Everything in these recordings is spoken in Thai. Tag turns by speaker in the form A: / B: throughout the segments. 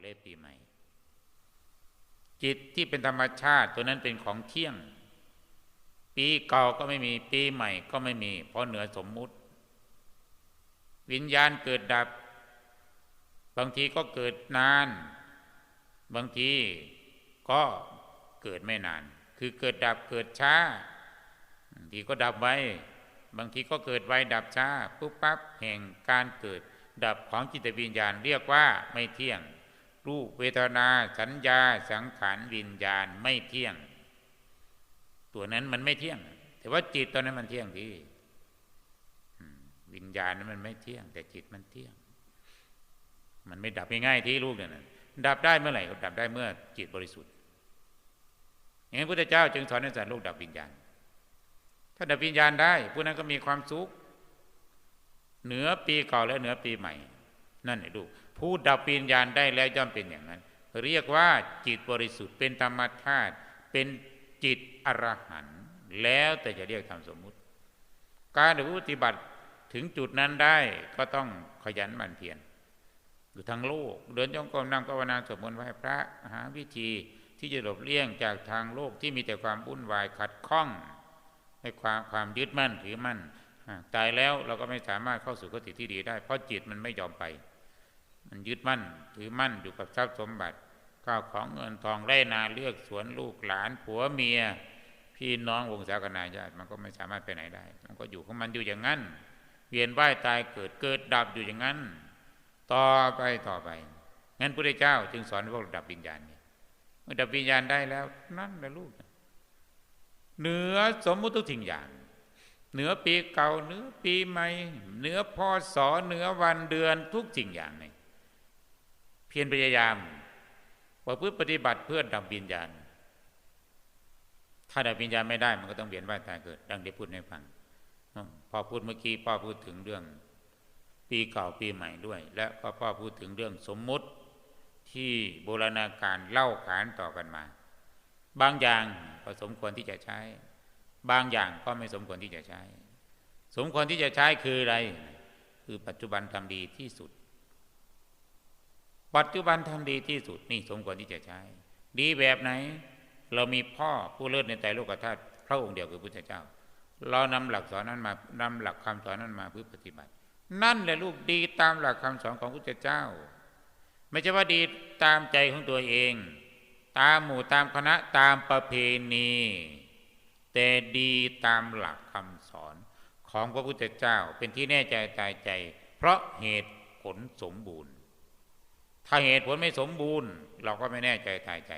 A: และปีใหม่ จิตที่เป็นธรรมชาติตัวนั้นเป็นของเที่ยง ปีเก่าก็ไม่มีปีใหม่ก็ไม่มี เพราะเหนือสมมุติ วิญญาณเกิดดับ บางทีก็เกิดนาน บางทีก็เกิดไม่นาน คือเกิดดับเกิดช้าบางทีก็ดับไวบางทีก็เกิดไวดับช้าปุ๊บปั๊บแห่งการเกิดดับของจิตวิญญาณเรียกว่าไม่เที่ยง รูปเวทนาสัญญาสังขารวิญญาณไม่เที่ยง ตัวนั้นมันไม่เที่ยง แต่ว่าจิตตอนนั้นมันเที่ยงที่วิญญาณนั้นมันไม่เที่ยง แต่จิตมันเที่ยง มันไม่ดับง่ายๆที่ลูกเนี่ยดับได้เมื่อไหร่ดับได้เมื่อจิตบริสุทธิ์อย่างนั้พระเจ้าจึงสอนให้สัตว์โลกดับวิญญาณ ถ้าดับวิญญาณได้ผู้นั้นก็มีความสุขเหนือปีเก่าและเหนือปีใหม่ นั่นไอ้ลูก ผู้ดับวิญญาณได้แล้วย่อมเป็นอย่างนั้น เรียกว่าจิตบริสุทธิ์เป็นธรรมธาตุเป็นจิตอรหันต์แล้วแต่จะเรียกทำสมมุติ การปฏิบัติถึงจุดนั้นได้ก็ต้องขยันหมั่นเพียรอยู่ทางโลก เดินจงกรมนั่งภาวนาสวดมนต์ไหว้พระหาวิธีที่จะหลบเลี่ยงจากทางโลกที่มีแต่ความวุ่นวายขัดข้องให้ความความยึดมั่นถือมั่นตายแล้วเราก็ไม่สามารถเข้าสู่กติที่ดีได้ เพราะจิตมันไม่ยอมไป มันยึดมั่นถือมั่นอยู่กับทรัพย์สมบัติข้าวของเงินทองไร่นาเลือกสวนลูกหลานผัวเมีย พี่น้องวงศาคณาญาติมันก็ไม่สามารถไปไหนได้ มันก็อยู่ของมันอยู่อย่างนั้น เวียนว่ายตายเกิดเกิดดับอยู่อย่างนั้น ต่อไปต่อไปงั้นพระเจ้า จึงสอนพวกดับวิญญาณนี่เมื่อดับวิญญาณได้แล้ว นั่นแหละลูกเหนือสมมุติทุกสิ่งอย่างเหนือปีเก่าเหนือปีใหม่เหนือพอสอเหนือวันเดือนทุกสิ่งอย่างนี่ เพียรพยายามประพฤติปฏิบัติเพื่อดับวิญญาณ ถ้าดับวิญญาณไม่ได้มันก็ต้องเวียนว่ายตายเกิด ดังได้พูดให้ฟังพ่อพูดเมื่อกี้พ่อพูดถึงเรื่อง ปีเก่าปีใหม่ด้วย และพ่อพ่อพูดถึงเรื่องสมมุติที่โบราณการเล่าขานต่อกันมา บางอย่างก็สมควรที่จะใช้ บางอย่างก็ไม่สมควรที่จะใช้ สมควรที่จะใช้คืออะไร คือปัจจุบันทำดีที่สุด ปัจจุบันทำดีที่สุดนี่สมควรที่จะใช้ ดีแบบไหน เรามีพ่อผู้เลิศในใจโลกธาตุพระองค์เดียวคือพุทธเจ้า เรานำหลักสอนนั้นมานำหลักคำสอนนั้นมาเพื่อปฏิบัติ นั่นแหละลูกดีตามหลักคำสอนของพุทธเจ้า ไม่ใช่ว่าดีตามใจของตัวเอง ตามหมู่ตามคณะตามประเพณี แต่ดีตามหลักคำสอนของพระพุทธเจ้าเป็นที่แน่ใจตายใจ เพราะเหตุผลสมบูรณ์ ถ้าเหตุผลไม่สมบูรณ์ เราก็ไม่แน่ใจตายใจ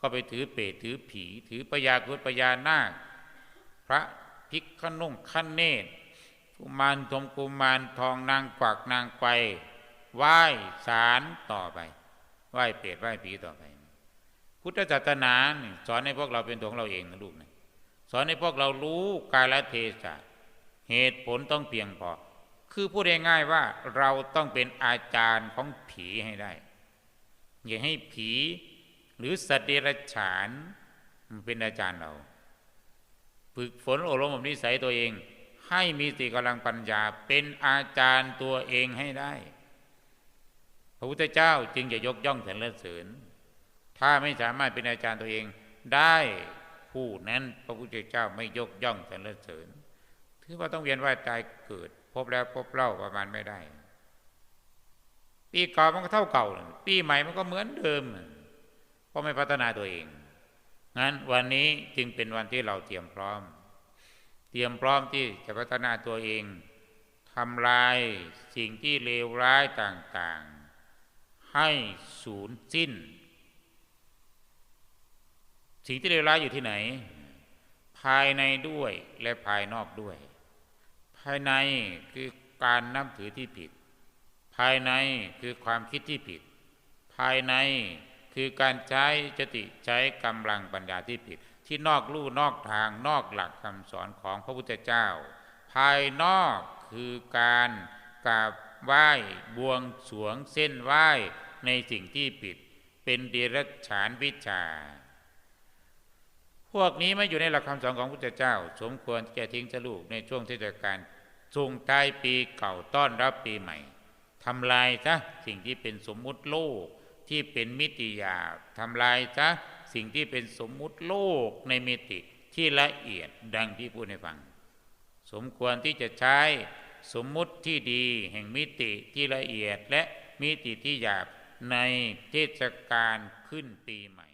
A: ก็ไปถือเปรตถือผี ถือปยาคุดปยานาคพระพิกขนุ่งขั้นเนตกุมารทมกุมารทองนางกวักนางไกวไหว้สารต่อไปไหว้เปรตไหว้ผีต่อไปพุทธศาสนาสอนให้พวกเราเป็นตัวของเราเองนะลูกนะสอนให้พวกเรารู้กาลเทศะเหตุผลต้องเพียงพอ คือพูดง่ายๆว่าเราต้องเป็นอาจารย์ของผีให้ได้ อย่าให้ผีหรือสัตว์เดรัจฉานเป็นอาจารย์เรา ฝึกฝนอบรมนิสัยตัวเอง ให้มีสติกำลังปัญญาเป็นอาจารย์ตัวเองให้ได้ พระพุทธเจ้าจึงจะยกย่องสรรเสริญถ้าไม่สามารถเป็นอาจารย์ตัวเองได้ผู้นั้นพระพุทธเจ้าไม่ยกย่องสรรเสริญถือว่าต้องเวียนว่ายตายเกิด พบแล้วพบเล่าประมาณไม่ได้ ปีเก่ามันก็เท่าเก่า ปีใหม่มันก็เหมือนเดิมเพราะไม่พัฒนาตัวเอง งั้นวันนี้จึงเป็นวันที่เราเตรียมพร้อม เตรียมพร้อมที่จะพัฒนาตัวเองทำลายสิ่งที่เลวร้ายต่างๆ ให้สูญสิ้น สิ่งที่เลวร้ายอยู่ที่ไหน ภายในด้วยและภายนอกด้วย ภายในคือการนับถือที่ผิด ภายในคือความคิดที่ผิด ภายในคือการใช้จติใช้กำลังปัญญาที่ผิด ที่นอกลู่นอกทางนอกหลักคำสอนของพระพุทธเจ้า ภายนอกคือการกราบไหว้บวงสวงเส้นไหว้ในสิ่งที่ผิด เป็นเดรัจฉานวิชา พวกนี้ไม่อยู่ในหลักคำสอนของพุทธเจ้า สมควรแก่ทิ้งสลูกในช่วงเทศกาลส่งท้ายปีเก่าต้อนรับปีใหม่ทำลายซะสิ่งที่เป็นสมมุติโลกที่เป็นมิติหยาบทำลายซะสิ่งที่เป็นสมมุติโลกในมิติที่ละเอียดดังที่พูดให้ฟัง สมควรที่จะใช้สมมุติที่ดีแห่งมิติที่ละเอียดและมิติที่หยาบในเทศกาลขึ้นปีใหม่